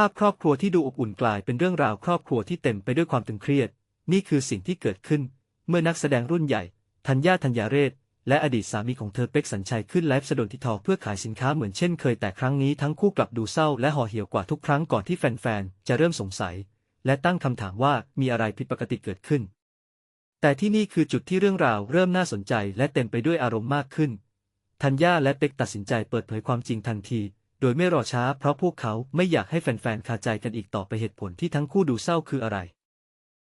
ภาพครอบครัวที่ดูอบอุ่นกลายเป็นเรื่องราวครอบครัวที่เต็มไปด้วยความตึงเครียด นี่คือสิ่งที่เกิดขึ้น เมื่อนักแสดงรุ่นใหญ่ ธัญญาธัญญาเรศ และอดีตสามีของเธอเป็กสัญชัยขึ้นไลฟ์สดนทิทอเพื่อขายสินค้าเหมือนเช่นเคยแต่ครั้งนี้ทั้งคู่กลับดูเศร้าและห่อเหี่ยวกว่าทุกครั้งก่อนที่แฟนๆ จะเริ่มสงสัย และตั้งคำถามว่ามีอะไรผิดปกติเกิดขึ้น แต่ที่นี่คือจุดที่เรื่องราวเริ่มน่าสนใจและเต็มไปด้วยอารมณ์มากขึ้น ธัญญาและเป็กตัดสินใจเปิดเผยความจริงทันที โดยไม่รอช้าเพราะพวกเขาไม่อยากให้แฟนๆคาใจกันอีกต่อไปเหตุผลที่ทั้งคู่ดูเศร้าคืออะไร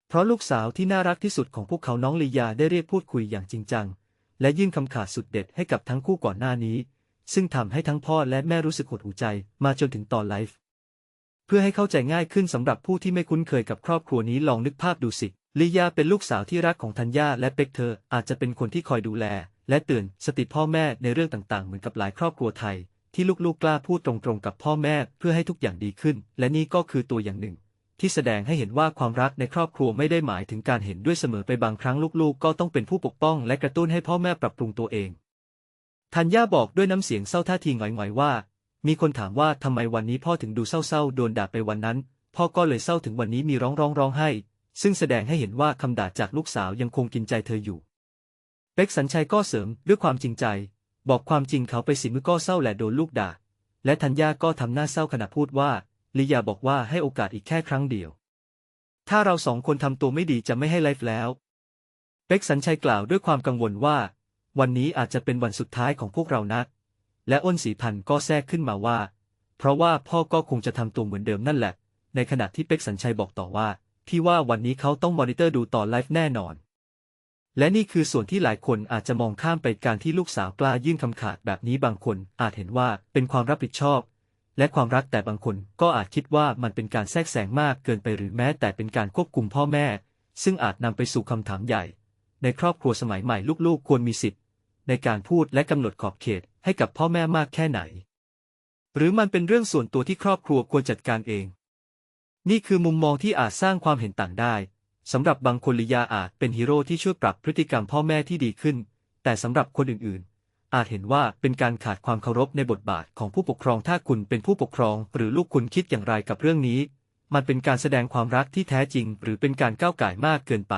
เพราะลูกสาวที่น่ารักที่สุดของพวกเขาน้องลียาได้เรียกพูดคุยอย่างจริงจัง และยื่นคำขาดสุดเด็ดให้กับทั้งคู่ก่อนหน้านี้ ซึ่งทำให้ทั้งพ่อและแม่รู้สึกหดหูใจมาจนถึงตอนไลฟ์เพื่อให้เข้าใจง่ายขึ้นสำหรับผู้ที่ไม่คุ้นเคยกับครอบครัวนี้ลองนึกภาพดูสิลียาเป็นลูกสาวที่รักของธัญญาและเป็กเธออาจจะเป็นคนที่คอยดูแล และเตือนสติพ่อแม่ในเรื่องต่างๆ เหมือนกับหลายครอบครัวไทย ที่ลูกๆกล้าพูดตรงๆกับพ่อแม่เพื่อให้ทุกอย่างดีขึ้น และนี่ก็คือตัวอย่างหนึ่ง ที่แสดงให้เห็นว่าความรักในครอบครัวไม่ได้หมายถึงการเห็นด้วยเสมอไปบางครั้งลูกๆ ก็ต้องเป็นผู้ปกป้อง และกระตุ้นให้พ่อแม่ปรับปรุงตัวเองธัญญาบอกด้วยน้ำเสียงเศร้าท่าทีหงอยๆว่า มีคนถามว่าทำไมวันนี้พ่อถึงดูเศร้าๆโดนด่าไปวันนั้น พ่อก็เลยเศร้าถึงวันนี้มีร้องร้องร้องไห้ ซึ่งแสดงให้เห็นว่าคำด่าจากลูกสาวยังคงกินใจเธออยู่เป็กสัญชัยก็เสริมด้วยความจริงใจ บอกความจริงเขาไปสิมือก็เศร้าแหละโดนลูกด่า และธัญญาก็ทำหน้าเศร้าขณะพูดว่าลิยาบอกว่าให้โอกาสอีกแค่ครั้งเดียว ถ้าเราสองคนทำตัวไม่ดีจะไม่ให้ไลฟ์แล้วเป็กสัญชัยกล่าวด้วยความกังวลว่า วันนี้อาจจะเป็นวันสุดท้ายของพวกเรานะ และอ้นสีพันก็แทรกขึ้นมาว่า เพราะว่าพ่อก็คงจะทำตัวเหมือนเดิมนั่นแหละ ในขณะที่เป็กสัญชัยบอกต่อว่า ที่ว่าวันนี้เขาต้องมอนิเตอร์ดูต่อไลฟ์แน่นอน และนี่คือส่วนที่หลายคนอาจจะมองข้ามไปการที่ลูกสาวกล้ายื่นคำขาดแบบนี้บางคนอาจเห็นว่าเป็นความรับผิดชอบ และความรักแต่บางคนก็อาจคิดว่ามันเป็นการแทรกแซงมากเกินไปหรือแม้แต่เป็นการควบคุมพ่อแม่ ซึ่งอาจนำไปสู่คำถามใหญ่ ในครอบครัวสมัยใหม่ลูกๆ ควรมีสิทธิ์ ในการพูดและกำหนดขอบเขตให้กับพ่อแม่มากแค่ไหน หรือมันเป็นเรื่องส่วนตัวที่ครอบครัวควรจัดการเอง นี่คือมุมมองที่อาจสร้างความเห็นต่างได้ สำหรับบางคนลิยาอาจเป็นฮีโร่ที่ช่วยปรับพฤติกรรมพ่อแม่ที่ดีขึ้น แต่สำหรับคนอื่นๆ อาจเห็นว่าเป็นการขาดความเคารพในบทบาทของผู้ปกครองถ้าคุณเป็นผู้ปกครอง หรือลูกคุณคิดอย่างไรกับเรื่องนี้ มันเป็นการแสดงความรักที่แท้จริง หรือเป็นการก้าวไก่มากเกินไป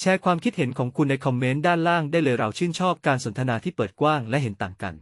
แชร์ความคิดเห็นของคุณในคอมเมนต์ด้านล่างได้เลยเราชื่นชอบการสนทนาที่เปิดกว้างและเห็นต่างกัน